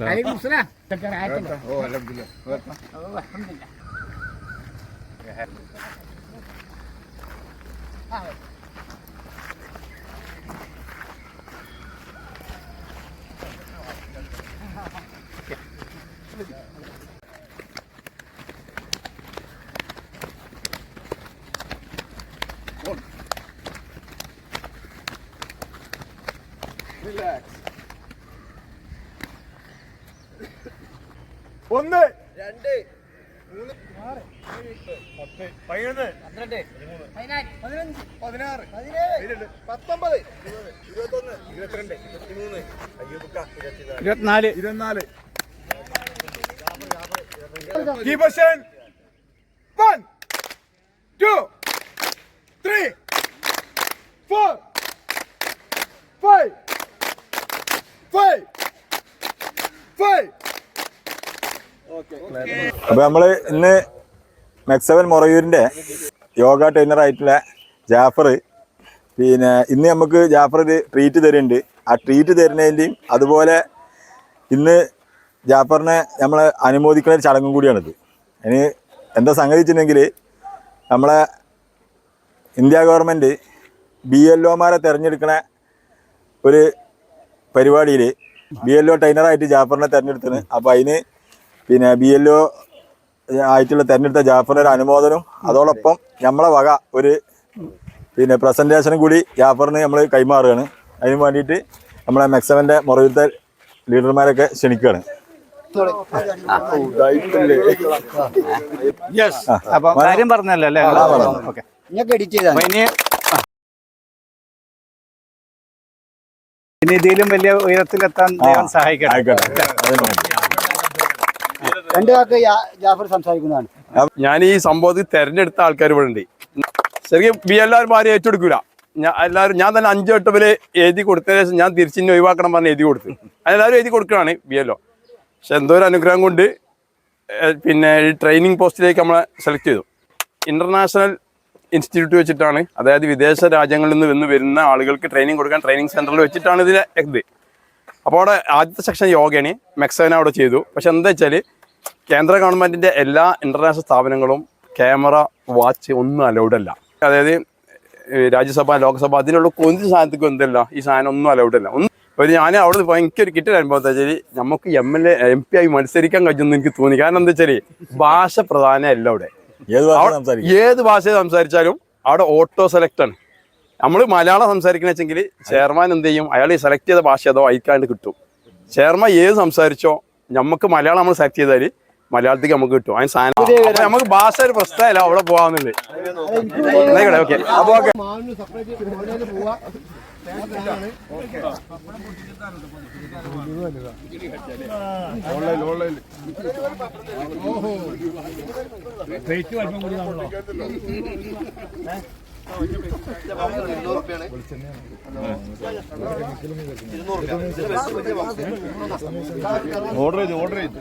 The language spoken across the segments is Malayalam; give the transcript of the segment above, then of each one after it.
عليكم السلام تقدر عاد هو الحمد لله والله الحمد لله Relax. ഒന്ന്. രണ്ട്. പത്ത്. പതിനൊന്ന്. പന്ത്രണ്ട്. പതിനഞ്ച്. പതിനാറ്. പതിനേഴ്. പത്തൊമ്പത്. ഇരുപത്തൊന്ന്. ഇരുപത്തിരണ്ട്. ഇരുപത്തിമൂന്ന്. ഇരുപത്തിനാല്. ഇരുപത്തിനാല്. ഇരുപത്തിനാല്. Keep us അപ്പൊ നമ്മൾ ഇന്ന് മെക്സവൻ മൊറയൂരിന്റെ യോഗ ട്രെയിനർ ആയിട്ടുള്ള ജാഫർ പിന്നെ ഇന്ന് നമുക്ക് ജാഫർ ഒരു ട്രീറ്റ് തരുന്നുണ്ട്. ആ ട്രീറ്റ് തരുന്നതിന്റെയും അതുപോലെ ഇന്ന് ജാഫറിനെ നമ്മൾ അനുമോദിക്കുന്ന ഒരു ചടങ്ങും കൂടിയാണിത്. ഇനി എന്താ സംഗതി വെച്ചിട്ടുണ്ടെങ്കിൽ നമ്മളെ ഇന്ത്യ ഗവൺമെന്റ് ബി എൽ ഒമാരെ തിരഞ്ഞെടുക്കുന്ന ഒരു പരിപാടിയിൽ ബി എൽ ഒ ട്രെയിനറായിട്ട് ജാഫറിനെ തിരഞ്ഞെടുത്തത് അപ്പോൾ അതിന് പിന്നെ ബി എൽ ഒ ആയിട്ടുള്ള തെരഞ്ഞെടുത്ത ജാഫറിന് ഒരു അനുമോദനവും അതോടൊപ്പം നമ്മളെ വക ഒരു പിന്നെ പ്രസന്റേഷനും കൂടി ജാഫറിന് നമ്മൾ കൈമാറുകയാണ്. അതിന് വേണ്ടിയിട്ട് നമ്മളെ മെക്സവന്റെ മുറവിലത്തെ ലീഡർമാരൊക്കെ ക്ഷണിക്കുകയാണ്. കാര്യം പറഞ്ഞല്ലോ അല്ലേ? ഇനി ഇതിലും വലിയ ഉയരത്തിലെത്താൻ ദൈവം സഹായിക്കട്ടെ. രണ്ട് വാക്ക് ജാഫർ സംസാരിക്കുന്നതാണ്. ഞാൻ ഈ സംഭവത്തിൽ തെരഞ്ഞെടുത്ത ആൾക്കാർ ഇവിടെ ഉണ്ട്. ശരിക്കും ബി എല്ലാവരും ആരും ഏറ്റെടുക്കൂല. ഞാൻ എല്ലാവരും ഞാൻ തന്നെ അഞ്ചു വട്ടം വരെ എഴുതി കൊടുത്തതിന് ശേഷം ഞാൻ തിരിച്ചിന്നെ ഒഴിവാക്കണം പറഞ്ഞ് എഴുതി കൊടുത്തു. അതെല്ലാവരും എഴുതി കൊടുക്കുകയാണ് ബി എല്ലോ പക്ഷെ എന്തോ ഒരു അനുഗ്രഹം കൊണ്ട് പിന്നെ ഈ ട്രെയിനിങ് പോസ്റ്റിലേക്ക് നമ്മളെ സെലക്ട് ചെയ്തു. ഇന്റർനാഷണൽ ഇൻസ്റ്റിറ്റ്യൂട്ട് വെച്ചിട്ടാണ് അതായത് വിദേശ രാജ്യങ്ങളിൽ നിന്ന് വന്ന് വരുന്ന ആളുകൾക്ക് ട്രെയിനിങ് കൊടുക്കാൻ ട്രെയിനിങ് സെന്ററിൽ വെച്ചിട്ടാണ് ഇതിലെ ഇത്. അപ്പോൾ അവിടെ ആദ്യത്തെ സെക്ഷൻ യോഗയാണ്. മെക്സവൻ അവിടെ ചെയ്തു. പക്ഷെ എന്താ വെച്ചാൽ കേന്ദ്ര ഗവൺമെന്റിന്റെ എല്ലാ ഇന്റർനാഷണൽ സ്ഥാപനങ്ങളും ക്യാമറ വാച്ച് ഒന്നും അലൗഡ് അല്ല. അതായത് രാജ്യസഭ ലോക്സഭ അതിനുള്ള കൊന്ത് സാധനത്തേക്കും എന്തല്ല ഈ സാധനം ഒന്നും അലൗഡ് അല്ല. ഒന്ന് ഒരു ഞാൻ അവിടെ പോയി എനിക്കൊരു കിട്ടിയ അനുഭവം എന്താ വെച്ചാൽ നമുക്ക് M L A M P ആയി മത്സരിക്കാൻ കഴിഞ്ഞെന്ന് എനിക്ക് തോന്നി. കാരണം എന്താ വെച്ചാൽ ഭാഷ പ്രധാനമല്ല അല്ല അവിടെ. ഏത് ഭാഷ സംസാരിച്ചാലും അവിടെ ഓട്ടോ സെലക്ട് ആണ്. നമ്മൾ മലയാളം സംസാരിക്കണ വെച്ചെങ്കിൽ ചെയർമാൻ എന്ത് ചെയ്യും? അയാൾ സെലക്ട് ചെയ്ത ഭാഷ അതോ അയക്കാണ്ട് കിട്ടും. ചെയർമാൻ ഏത് സംസാരിച്ചോ നമുക്ക് മലയാളം നമ്മൾ സെലക്ട് ചെയ്താൽ മലയാളത്തിൽ നമുക്ക് കിട്ടും. അതിന് സാധനം നമുക്ക് ഭാഷ ഒരു പ്രശ്നമല്ല അവിടെ പോവാന്നുണ്ട് ആയിക്കോട്ടെ ഓക്കെ അപ്പൊ ഓക്കെ. ഓൺലൈൻ ഓൺലൈൻ ഓർഡർ ചെയ്തു ഓർഡർ ചെയ്തു.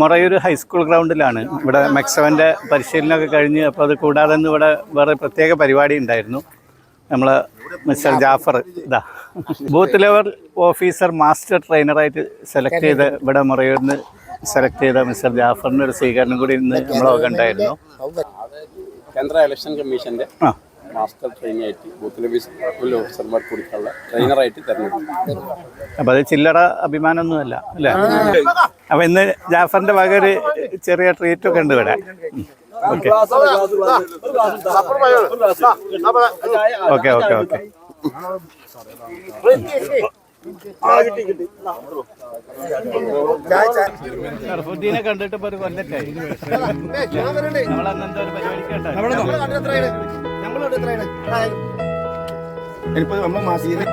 മൊറയൂർ ഹൈസ്കൂൾ ഗ്രൗണ്ടിലാണ് ഇവിടെ മെക്സവന്റെ പരിശീലനമൊക്കെ കഴിഞ്ഞ് അപ്പോൾ അത് കൂടാതെ ഇന്ന് ഇവിടെ വേറെ പ്രത്യേക പരിപാടി ഉണ്ടായിരുന്നു. നമ്മൾ മിസ്റ്റർ ജാഫർ ഇതാ. ബൂത്ത് ലെവൽ ഓഫീസർ മാസ്റ്റർ ട്രെയിനറായിട്ട് സെലക്ട് ചെയ്ത ഇവിടെ മുറയൂരിൽ സെലക്ട് ചെയ്ത മിസ്റ്റർ ജാഫറിന്റെ ഒരു സ്വീകരണം കൂടി ഇന്ന് നമ്മളൊക്കെ ഉണ്ടായിരുന്നു. കേന്ദ്ര ഇലക്ഷൻ കമ്മീഷന്റെ മാസ്റ്റർ ട്രെയിനി ആയിട്ട് ബൂത്ത് ലെവൽ ഓഫീസർമാർ കൊടുക്കാനുള്ള ട്രെയിനറായിട്ട് തെരഞ്ഞെടുക്കും അപ്പോൾ അത് ചില്ലറ അഭിമാനമൊന്നുമല്ല അല്ലേ? അപ്പോൾ ഇന്ന് ജാഫറിന്റെ വക ഒരു ചെറിയ ട്രീറ്റൊക്കെ ഉണ്ട് ഇവിടെ. ഓക്കെ ഓക്കെ ഓക്കെ ഓക്കെ ഷറഫുദ്ദീനെ കണ്ടിട്ട് ഇപ്പൊ ഒരു കൊല്ലറ്റായി നമ്മളെന്താ പരിപാടിക്കട്ടെ ഒരു പരിപാടിക്ക് കേട്ടോ. ഇനിയിപ്പോ നമ്മ മാസീനെ